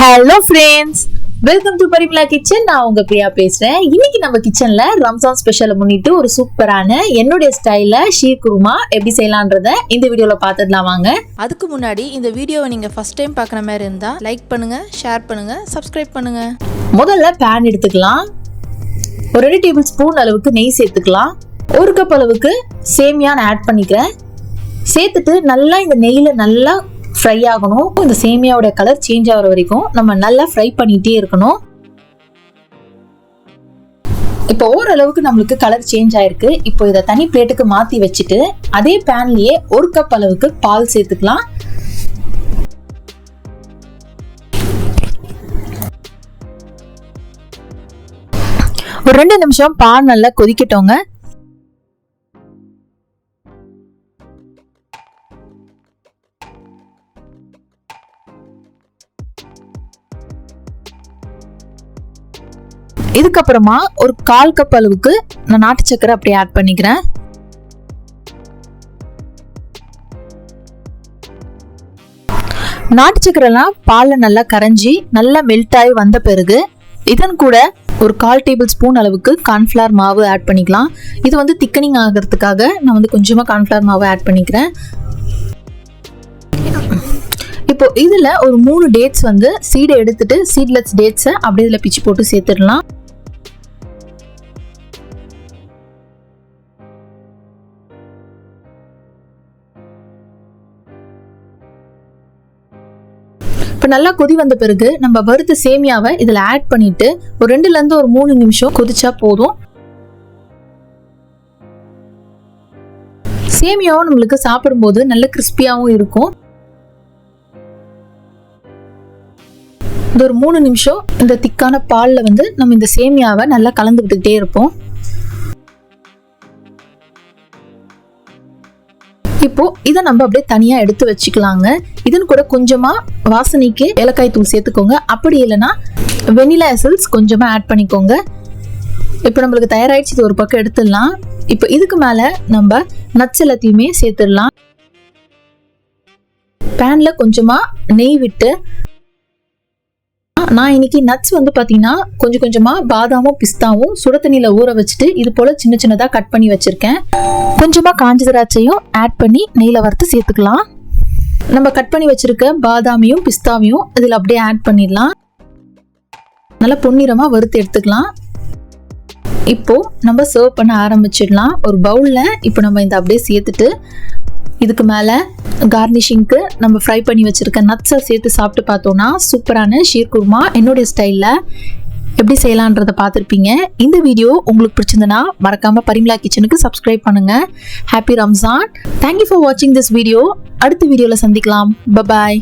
Hello friends welcome to Parimala kitchen நான் உங்க பிரியா பேசுறேன். இன்னைக்கு நம்ம கிச்சன்ல ரம்ஜான் ஸ்பெஷலை முன்னிட்டு ஒரு சூப்பரான என்னுடைய ஸ்டைல்ல ஷீர் குருமா எப்படி செய்யலான்றத இந்த வீடியோல பார்த்துடலாம் வாங்க. அதுக்கு முன்னாடி இந்த வீடியோவை நீங்கள் ஃபஸ்ட் டைம் பார்க்குற மாதிரி இருந்தால் லைக் பண்ணுங்கள் ஷேர் பண்ணுங்கள் சப்ஸ்கிரைப் பண்ணுங்கள் முதல்ல பேன் எடுத்துக்கலாம். ஒரு ரெண்டு டேபிள் ஸ்பூன் அளவுக்கு நெய் சேர்த்துக்கலாம். ஒரு கப் அளவுக்கு சேமியா நான் ஆட் பண்ணிக்கிறேன். சேர்த்துட்டு நல்லா இந்த நெய்யில் நல்லா ஃப்ரை ஆகணும். இந்த சேமியாவோட கலர் சேஞ்ச் ஆகிற வரைக்கும் நம்ம நல்லா ஃப்ரை பண்ணிகிட்டே இருக்கணும். இப்போ ஓரளவுக்கு நம்மளுக்கு கலர் சேஞ்ச் ஆயிருக்கு. இப்போ இதை தனி பிளேட்டுக்கு மாற்றி வச்சுட்டு அதே பேன்லயே ஒரு கப் அளவுக்கு பால் சேர்த்துக்கலாம். ஒரு ரெண்டு நிமிஷம் பால் நல்லா கொதிக்கட்டோங்க. இதுக்கப்புறமா ஒரு கால் கப் அளவுக்கு நான் நாட்டு சக்கரை அப்படியே ஆட் பண்ணிக்கிறேன். நாட்டு சக்கரைலாம் பாலில் நல்லா கரைஞ்சி நல்லா மெல்ட் ஆகி வந்த பிறகு இதன் கூட ஒரு கால் டேபிள் ஸ்பூன் அளவுக்கு கார்ன்ஃப்ளவர் மாவு ஆட் பண்ணிக்கலாம். இது வந்து திக்கனிங் ஆகிறதுக்காக நான் வந்து கொஞ்சமாக கார்ன்ஃப்ளவர் மாவு ஆட் பண்ணிக்கிறேன். இப்போ இதில் ஒரு மூணு டேட்ஸ் வந்து சீடை எடுத்துட்டு சீட்லெஸ் டேட்ஸை அப்படியே இதில் பிச்சு போட்டு சேர்த்துடலாம். இப்போ நல்லா கொதி வந்த பிறகு நம்ம வறுத்த சேமியாவை இதில் ஆட் பண்ணிட்டு ஒரு ரெண்டுலேருந்து ஒரு மூணு நிமிஷம் கொதிச்சா போதும். சேமியாவும் நம்மளுக்கு சாப்பிடும்போது நல்ல கிறிஸ்பியாகவும் இருக்கும். இந்த ஒரு மூணு நிமிஷம் இந்த திக்கான பாலில் வந்து நம்ம இந்த சேமியாவை நல்லா கலந்துக்கிட்டுக்கிட்டே இருப்போம். இப்போ இதை நம்ம அப்படியே தனியா எடுத்து வச்சுக்கலாங்க. இதன் கூட கொஞ்சமா வாசனைக்கு ஏலக்காய் தூள் சேர்த்துக்கோங்க. அப்படி இல்லைன்னா வெனிலா எசல்ஸ் கொஞ்சமா ஆட் பண்ணிக்கோங்க. இப்போ நம்மளுக்கு தயாராகிடுச்சு இது ஒரு பக்கம் எடுத்துடலாம். இப்போ இதுக்கு மேல நம்ம நட்ஸ் எல்லாத்தையுமே சேர்த்துடலாம். பேனில் கொஞ்சமா நெய் விட்டு நான் இன்னைக்கு நட்ஸ் வந்து பார்த்தீங்கன்னா கொஞ்சம் கொஞ்சமாக பாதாமும் பிஸ்தாவும் சுட தண்ணியில் ஊற வச்சுட்டு இது போல் சின்ன சின்னதாக கட் பண்ணி வச்சுருக்கேன். கொஞ்சமாக காஞ்ச திராட்சையும் ஆட் பண்ணி நெய்யில் வறுத்து சேர்த்துக்கலாம். நம்ம கட் பண்ணி வச்சுருக்க பாதாமையும் பிஸ்தாவையும் இதில் அப்படியே ஆட் பண்ணிடலாம். நல்லா பொன்னிறமாக வறுத்து எடுத்துக்கலாம். இப்போது நம்ம சர்வ் பண்ண ஆரம்பிச்சிடலாம். ஒரு பவுலில் இப்போ நம்ம இந்த அப்படியே சேர்த்துட்டு இதுக்கு மேலே கார்னிஷிங்க்கு நம்ம ஃப்ரை பண்ணி வச்சுருக்க நட்ஸை சேர்த்து சாப்பிட்டு பார்த்தோன்னா சூப்பரான ஷீர் குருமா என்னுடைய ஸ்டைலில் எப்படி செய்யலான்றதை பார்த்துருப்பீங்க. இந்த வீடியோ உங்களுக்கு பிடிச்சிருந்தனா மறக்காமல் பரிமலா கிச்சனுக்கு சப்ஸ்கிரைப் பண்ணுங்கள் happy Ramzan thank you for வாட்சிங் திஸ் வீடியோ அடுத்த வீடியோவில் சந்திக்கலாம். பபாய்